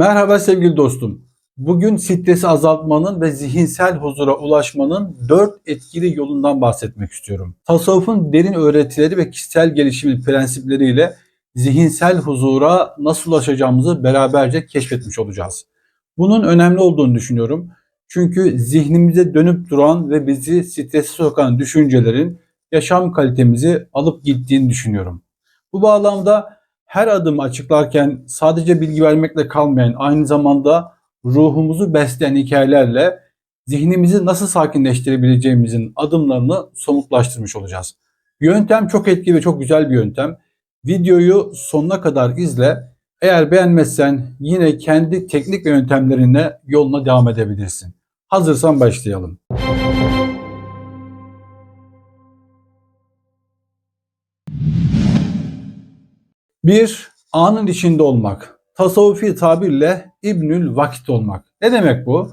Merhaba sevgili dostum. Bugün stresi azaltmanın ve zihinsel huzura ulaşmanın dört etkili yolundan bahsetmek istiyorum. Tasavvufun derin öğretileri ve kişisel gelişimin prensipleriyle zihinsel huzura nasıl ulaşacağımızı beraberce keşfetmiş olacağız. Bunun önemli olduğunu düşünüyorum. Çünkü zihnimize dönüp duran ve bizi strese sokan düşüncelerin yaşam kalitemizi alıp gittiğini düşünüyorum. Bu bağlamda her adım açıklarken sadece bilgi vermekle kalmayan aynı zamanda ruhumuzu besleyen hikayelerle zihnimizi nasıl sakinleştirebileceğimizin adımlarını somutlaştırmış olacağız. Yöntem çok etkili ve çok güzel bir yöntem. Videoyu sonuna kadar izle. Eğer beğenmezsen yine kendi teknik ve yöntemlerine yoluna devam edebilirsin. Hazırsan başlayalım. Bir, anın içinde olmak. Tasavvufi tabirle İbnül Vakit olmak. Ne demek bu?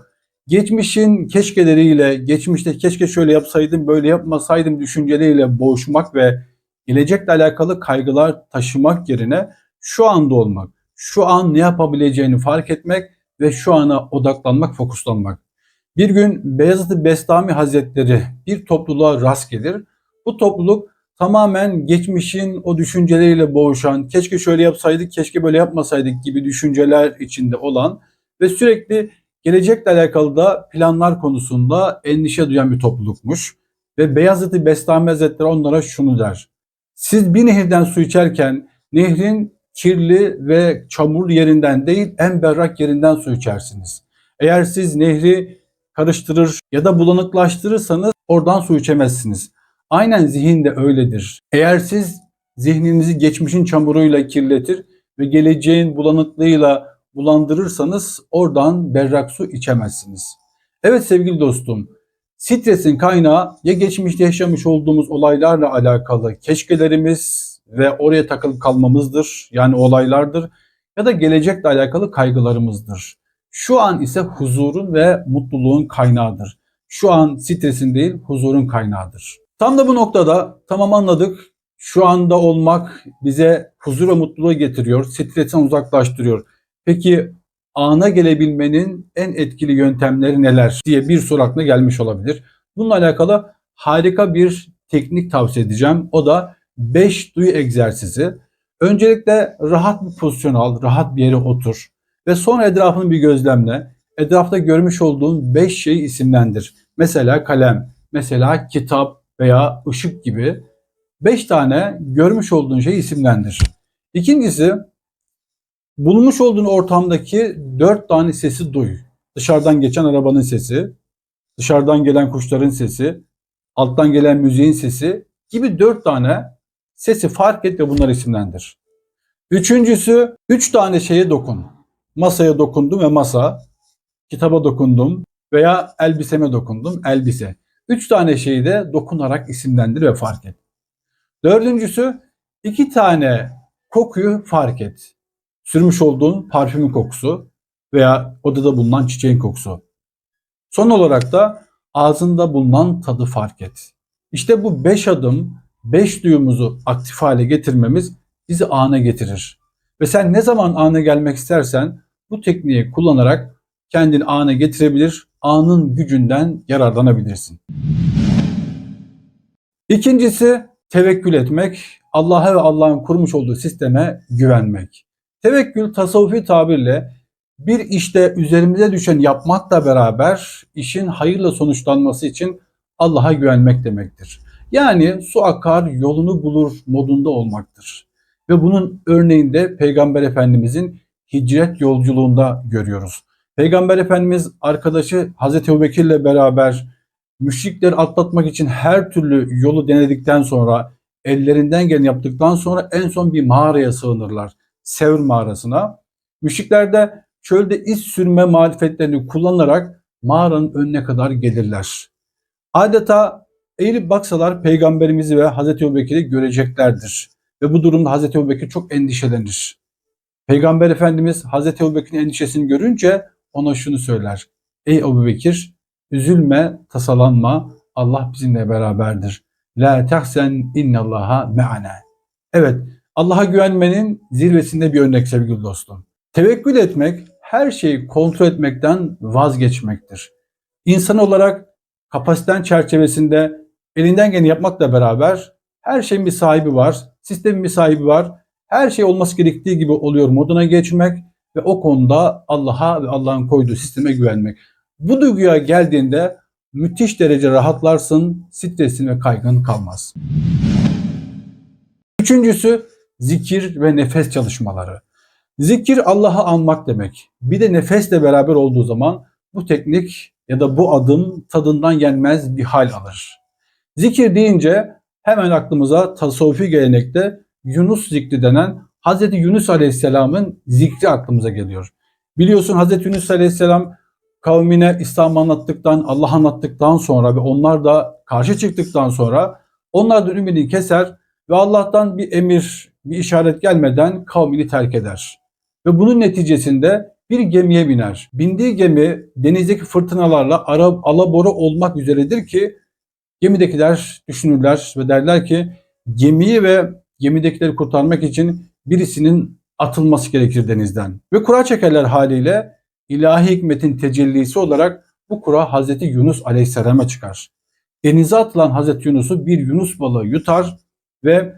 Geçmişin keşkeleriyle, geçmişte keşke şöyle yapsaydım, böyle yapmasaydım düşünceleriyle boğuşmak ve gelecekle alakalı kaygılar taşımak yerine şu anda olmak, şu an ne yapabileceğini fark etmek ve şu ana odaklanmak, fokuslanmak. Bir gün Beyazıt Bestami Hazretleri bir topluluğa rast gelir. Bu topluluk tamamen geçmişin o düşünceleriyle boğuşan, keşke şöyle yapsaydık, keşke böyle yapmasaydık gibi düşünceler içinde olan ve sürekli gelecekle alakalı da planlar konusunda endişe duyan bir toplulukmuş. Ve Beyazıt Bestami Hazretleri onlara şunu der. Siz bir nehirden su içerken nehrin kirli ve çamur yerinden değil en berrak yerinden su içersiniz. Eğer siz nehri karıştırır ya da bulanıklaştırırsanız oradan su içemezsiniz. Aynen zihin de öyledir. Eğer siz zihninizi geçmişin çamuruyla kirletir ve geleceğin bulanıklığıyla bulandırırsanız oradan berrak su içemezsiniz. Evet sevgili dostum, stresin kaynağı ya geçmişte yaşamış olduğumuz olaylarla alakalı keşkelerimiz ve oraya takılıp kalmamızdır. Yani olaylardır ya da gelecekle alakalı kaygılarımızdır. Şu an ise huzurun ve mutluluğun kaynağıdır. Şu an stresin değil, huzurun kaynağıdır. Tam da bu noktada tamam anladık. Şu anda olmak bize huzur ve mutluluğu getiriyor. Stresten uzaklaştırıyor. Peki ana gelebilmenin en etkili yöntemleri neler diye bir soru aklına gelmiş olabilir. Bununla alakalı harika bir teknik tavsiye edeceğim. O da 5 duyu egzersizi. Öncelikle rahat bir pozisyon al, rahat bir yere otur ve sonra etrafını bir gözlemle. Etrafta görmüş olduğun 5 şeyi isimlendir. Mesela kalem, mesela kitap, veya ışık gibi 5 tane görmüş olduğun şeyi isimlendir. İkincisi bulunmuş olduğun ortamdaki 4 tane sesi duy. Dışarıdan geçen arabanın sesi, dışarıdan gelen kuşların sesi, alttan gelen müziğin sesi gibi 4 tane sesi fark et ve bunları isimlendir. Üçüncüsü 3 üç tane şeye dokun. Masaya dokundum ve masa, kitaba dokundum veya elbiseme dokundum, elbise. Üç tane şeyi de dokunarak isimlendir ve fark et. Dördüncüsü iki tane kokuyu fark et. Sürmüş olduğun parfümün kokusu veya odada bulunan çiçeğin kokusu. Son olarak da ağzında bulunan tadı fark et. İşte bu beş adım, beş duyumuzu aktif hale getirmemiz bizi ana getirir. Ve sen ne zaman ana gelmek istersen bu tekniği kullanarak kendini ana getirebilir, anın gücünden yararlanabilirsin. İkincisi tevekkül etmek, Allah'a ve Allah'ın kurmuş olduğu sisteme güvenmek. Tevekkül tasavvufi tabirle bir işte üzerimize düşen yapmakla beraber işin hayırla sonuçlanması için Allah'a güvenmek demektir. Yani su akar yolunu bulur modunda olmaktır. Ve bunun örneğinde Peygamber Efendimizin hicret yolculuğunda görüyoruz. Peygamber Efendimiz arkadaşı Hazreti Ebubekir ile beraber müşrikleri atlatmak için her türlü yolu denedikten sonra ellerinden gelen yaptıktan sonra en son bir mağaraya sığınırlar. Sevr mağarasına. Müşrikler de çölde iz sürme marifetlerini kullanarak mağaranın önüne kadar gelirler. Adeta eğilip baksalar peygamberimizi ve Hazreti Ebubekir'i göreceklerdir. Ve bu durumda Hazreti Ebubekir çok endişelenir. Peygamber Efendimiz Hazreti Ebubekir'in endişesini görünce ona şunu söyler. Ey Ebu Bekir üzülme, tasalanma. Allah bizimle beraberdir. La tehsen innallaha me'ana. Evet Allah'a güvenmenin zirvesinde bir örnek sevgili dostum. Tevekkül etmek her şeyi kontrol etmekten vazgeçmektir. İnsan olarak kapasiten çerçevesinde elinden geleni yapmakla beraber her şeyin bir sahibi var, sistemin bir sahibi var. Her şey olması gerektiği gibi oluyor moduna geçmek ve o konuda Allah'a ve Allah'ın koyduğu sisteme güvenmek. Bu duyguya geldiğinde müthiş derece rahatlarsın, stresin ve kaygın kalmaz. Üçüncüsü zikir ve nefes çalışmaları. Zikir Allah'ı anmak demek. Bir de nefesle beraber olduğu zaman bu teknik ya da bu adım tadından yenmez bir hal alır. Zikir deyince hemen aklımıza tasavvufi gelenekte Yunus zikri denen Hz. Yunus Aleyhisselam'ın zikri aklımıza geliyor. Biliyorsun Hz. Yunus Aleyhisselam kavmine İslam anlattıktan, Allah anlattıktan sonra ve onlar da karşı çıktıktan sonra onlar da ümidini keser ve Allah'tan bir emir, bir işaret gelmeden kavmini terk eder. Ve bunun neticesinde bir gemiye biner. Bindiği gemi denizdeki fırtınalarla ara, alabora olmak üzeredir ki gemidekiler düşünürler ve derler ki gemiyi ve gemidekileri kurtarmak için birisinin atılması gerekir denizden. Ve kura çekerler haliyle ilahi hikmetin tecellisi olarak bu kura Hazreti Yunus Aleyhisselam'a çıkar. Denize atılan Hazreti Yunus'u bir Yunus balığı yutar ve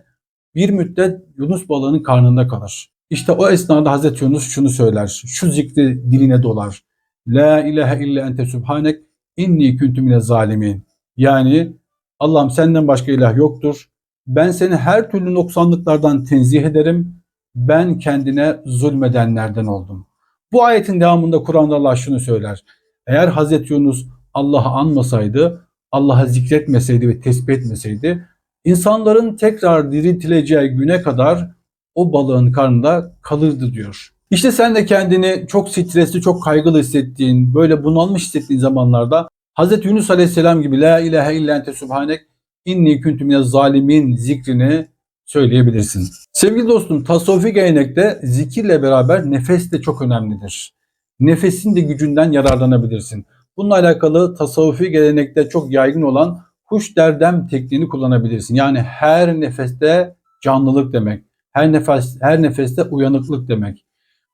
bir müddet Yunus balığının karnında kalır. İşte o esnada Hazreti Yunus şunu söyler. Şu zikri diline dolar. La ilahe illa ente subhanek inni kuntu mine zalimin. Yani Allah'ım senden başka ilah yoktur. Ben seni her türlü noksanlıklardan tenzih ederim. Ben kendine zulmedenlerden oldum. Bu ayetin devamında Kur'an'da Allah şunu söyler. Eğer Hazreti Yunus Allah'ı anmasaydı, Allah'ı zikretmeseydi ve tesbih etmeseydi, insanların tekrar diriltileceği güne kadar o balığın karnında kalırdı diyor. İşte sen de kendini çok stresli, çok kaygılı hissettiğin, böyle bunalmış hissettiğin zamanlarda Hz. Yunus Aleyhisselam gibi La ilahe illa ente subhanek inni minez zalimin zikrini söyleyebilirsin. Sevgili dostum tasavvufi gelenekte zikirle beraber nefes de çok önemlidir. Nefesin de gücünden yararlanabilirsin. Bununla alakalı tasavvufi gelenekte çok yaygın olan kuş derdem tekniğini kullanabilirsin. Yani her nefeste canlılık demek. Her nefes her nefeste uyanıklık demek.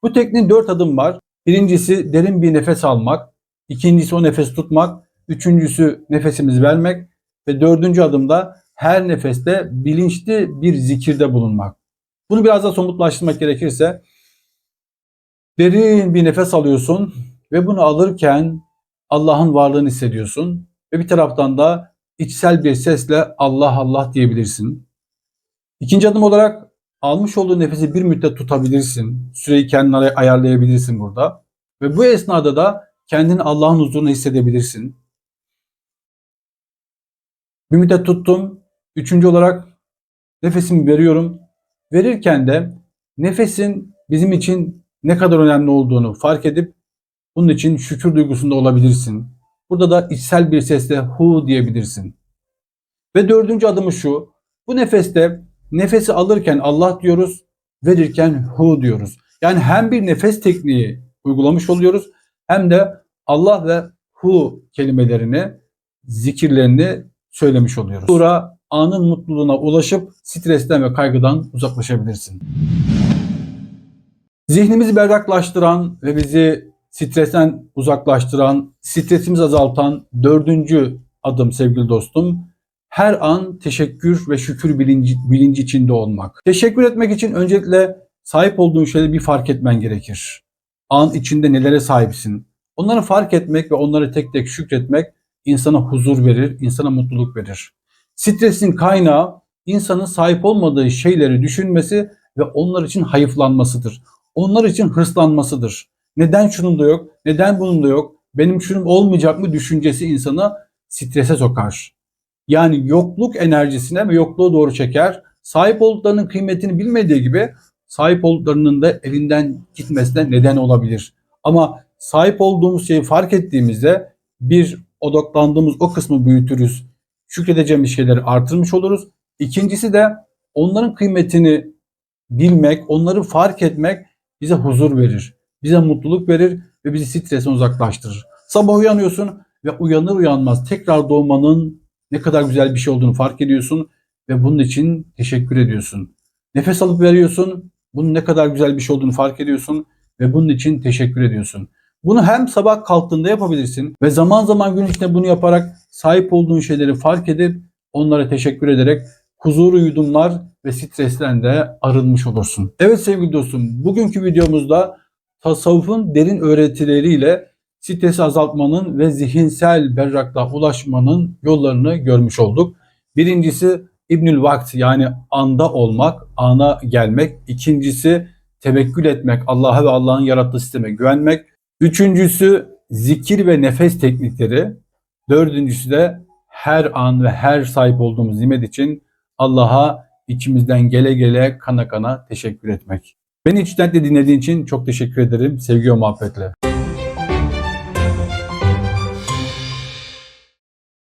Bu tekniğin dört adım var. Birincisi derin bir nefes almak. İkincisi o nefes tutmak. Üçüncüsü nefesimizi vermek. Ve dördüncü adımda her nefeste bilinçli bir zikirde bulunmak. Bunu biraz da somutlaştırmak gerekirse derin bir nefes alıyorsun ve bunu alırken Allah'ın varlığını hissediyorsun ve bir taraftan da içsel bir sesle Allah Allah diyebilirsin. İkinci adım olarak almış olduğu nefesi bir müddet tutabilirsin. Süreyi kendine ayarlayabilirsin burada. Ve bu esnada da kendini Allah'ın huzurunu hissedebilirsin. Bir müddet tuttum. Üçüncü olarak nefesimi veriyorum. Verirken de nefesin bizim için ne kadar önemli olduğunu fark edip bunun için şükür duygusunda olabilirsin. Burada da içsel bir sesle hu diyebilirsin. Ve dördüncü adımı şu. Bu nefeste nefesi alırken Allah diyoruz, verirken hu diyoruz. Yani hem bir nefes tekniği uygulamış oluyoruz hem de Allah ve hu kelimelerini, zikirlerini söylemiş oluyoruz. Sonra anın mutluluğuna ulaşıp stresten ve kaygıdan uzaklaşabilirsin. Zihnimizi berraklaştıran ve bizi stresten uzaklaştıran, stresimizi azaltan dördüncü adım sevgili dostum. Her an teşekkür ve şükür bilinci, bilinci içinde olmak. Teşekkür etmek için öncelikle sahip olduğun şeyleri bir fark etmen gerekir. An içinde nelere sahipsin. Onları fark etmek ve onları tek tek şükretmek insana huzur verir, insana mutluluk verir. Stresin kaynağı insanın sahip olmadığı şeyleri düşünmesi ve onlar için hayıflanmasıdır. Onlar için hırslanmasıdır. Neden şunun da yok, neden bunun da yok, benim şunun olmayacak mı düşüncesi insanı strese sokar. Yani yokluk enerjisine ve yokluğa doğru çeker. Sahip olduklarının kıymetini bilmediği gibi sahip olduklarının da elinden gitmesine neden olabilir. Ama sahip olduğumuz şeyi fark ettiğimizde bir odaklandığımız o kısmı büyütürüz. Şükredeceğimiz şeyleri artırmış oluruz. İkincisi de onların kıymetini bilmek, onları fark etmek bize huzur verir. Bize mutluluk verir ve bizi stresten uzaklaştırır. Sabah uyanıyorsun ve uyanır uyanmaz tekrar doğmanın ne kadar güzel bir şey olduğunu fark ediyorsun ve bunun için teşekkür ediyorsun. Nefes alıp veriyorsun, bunun ne kadar güzel bir şey olduğunu fark ediyorsun ve bunun için teşekkür ediyorsun. Bunu hem sabah kalktığında yapabilirsin ve zaman zaman gün içinde bunu yaparak sahip olduğun şeyleri fark edip onlara teşekkür ederek huzuru yudumlar ve stresten de arınmış olursun. Evet sevgili dostum, bugünkü videomuzda tasavvufun derin öğretileriyle stresi azaltmanın ve zihinsel berraklığa ulaşmanın yollarını görmüş olduk. Birincisi İbnül Vakt yani anda olmak, ana gelmek. İkincisi tevekkül etmek, Allah'a ve Allah'ın yarattığı sisteme güvenmek. Üçüncüsü zikir ve nefes teknikleri. Dördüncüsü de her an ve her sahip olduğumuz nimet için Allah'a içimizden gele gele kana kana teşekkür etmek. Beni içten de dinlediğin için çok teşekkür ederim. Sevgi ve muhabbetle.